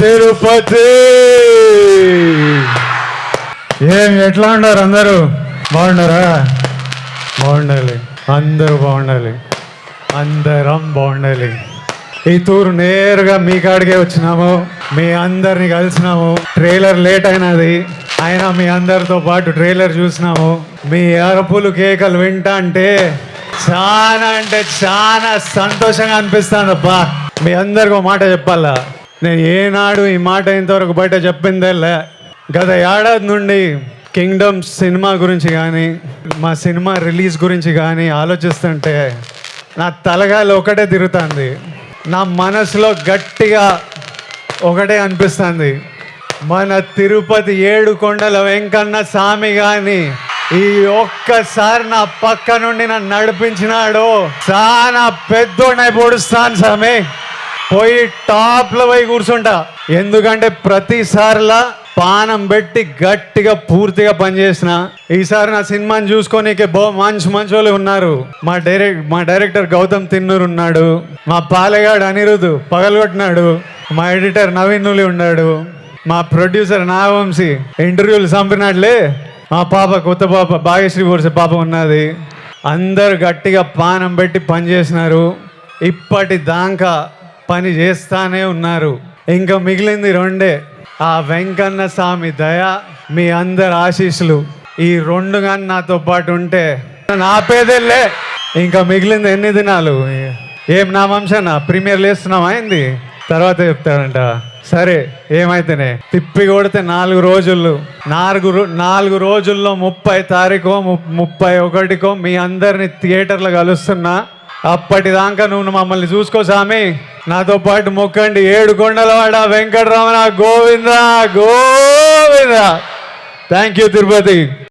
తిరుపతి. ఏం ఎట్లా ఉన్నారు అందరూ? బాగున్నారా? బాగుండాలి. అందరూ బాగుండాలి. అందరం బాగుండాలి. ఈ తూరు నేరుగా మీ కాడికే వచ్చినాము. మీ అందరిని కలిసినాము. ట్రైలర్ లేట్ అయినది. అయినా మీ అందరితో పాటు ట్రైలర్ చూసినాము. మీ అరుపులు కేకలు వింటా అంటే చాలా అంటే చాలా సంతోషంగా అనిపిస్తుంది అబ్బా మీ అందరికి మాట చెప్పాలా? నేను ఏనాడు ఈ మాట ఇంతవరకు బయట చెప్పిందేలే. గత ఏడాది నుండి కింగ్డమ్ సినిమా గురించి కానీ మా సినిమా రిలీజ్ గురించి కానీ ఆలోచిస్తుంటే నా తలగాలి ఒకటే తిరుగుతుంది. నా మనసులో గట్టిగా ఒకటే అనిపిస్తుంది. మన తిరుపతి ఏడు కొండల వెంకన్న స్వామి కానీ ఈ ఒక్కసారి నా పక్క నుండి నన్ను నడిపించినాడు చాలా పెద్దోడై పొడుస్తాను స్వామి. పోయి టాప్లో పోయి కూర్చుంటా. ఎందుకంటే ప్రతిసారిలా పానం పెట్టి గట్టిగా పూర్తిగా పనిచేసిన ఈసారి నా సినిమాని చూసుకోనీకే బో మంచి మంచి వాళ్ళు ఉన్నారు. మా డైరెక్ట్ మా డైరెక్టర్ గౌతమ్ తిన్నూరు ఉన్నాడు. మా పాలెగాడు అనిరుద్ పగలగొట్టినాడు మా ఎడిటర్ నవీన్ ఉన్నాడు. మా ప్రొడ్యూసర్ నాగవంశీ ఇంటర్వ్యూలు చంపినట్లే మా పాప కొత్త పాప భాగ్యశ్రీ బోర్సే పాప ఉన్నది. అందరు గట్టిగా పానం పెట్టి పని చేసినారు. ఇప్పటి దాకా పని చేస్తానే ఉన్నారు. ఇంకా మిగిలింది రెండే. ఆ వెంకన్న స్వామి దయ మీ అందరి ఆశీస్సులు. ఈ రెండు కానీ నాతో పాటు ఉంటే నా పేదెళ్ళే. ఇంకా మిగిలింది ఎన్ని దినాలు? ఏం నా వంశన ప్రీమియర్ లేస్తున్నావా అయింది తర్వాత చెప్తాడంట సరే ఏమైతేనే. తిప్పి కొడితే నాలుగు రోజులు. నాలుగు నాలుగు రోజుల్లో ముప్పై తారీఖో ముప్పై ఒకటికో మీ అందరిని థియేటర్లో కలుస్తున్నా. అప్పటిదాకా నువ్వు మమ్మల్ని చూసుకో స్వామి. నాతో పాటు మొక్కండి. ఏడు కొండలవాడ Venkataramana Govinda Govinda. Thank you Tirupati